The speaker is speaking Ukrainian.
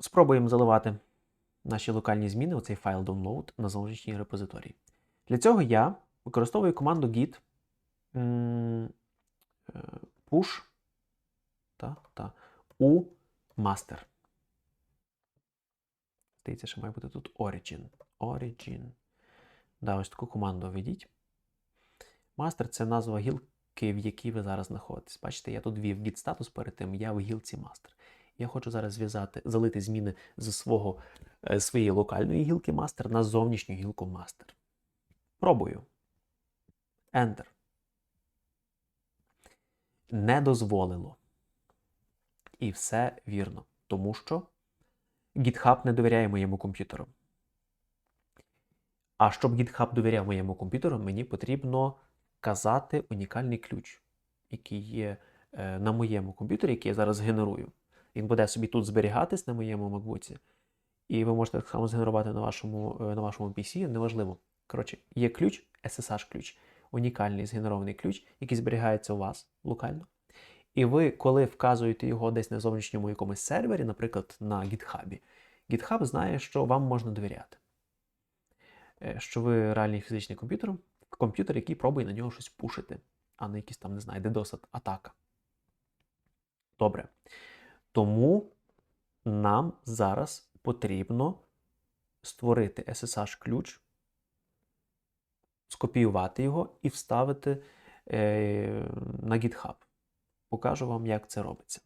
спробуємо заливати наші локальні зміни у цей файл download на зовнішній репозиторій. Для цього я використовую команду git е, push та, та, у master. Здається, що має бути тут origin. Origin. Да, ось таку команду введіть. Master це назва гілки, в якій ви зараз знаходитесь. Бачите, я тут ввів git статус перед тим, я в гілці master. Я хочу зараз зв'язати, залити зміни з свого, е, своєї локальної гілки master на зовнішню гілку master. Пробую. Enter. Не дозволило. І все вірно. Тому що GitHub не довіряє моєму комп'ютеру. А щоб GitHub довіряв моєму комп'ютеру, мені потрібно казати унікальний ключ, який є е, на моєму комп'ютері, який я зараз генерую. Він буде собі тут зберігатись на моєму MacBook, і ви можете так само згенерувати на вашому, е, на вашому PC, неважливо. Коротше, є ключ, SSH-ключ, унікальний згенерований ключ, який зберігається у вас локально. І ви, коли вказуєте його десь на зовнішньому якомусь сервері, наприклад, на GitHub, GitHub знає, що вам можна довіряти. Е, Що ви реальний фізичний комп'ютер, комп'ютер, який пробує на нього щось пушити, а не якісь там, не знаю, DDoS атака. Добре. Тому нам зараз потрібно створити SSH-ключ, скопіювати його і вставити е, на GitHub. Покажу вам, як це робиться.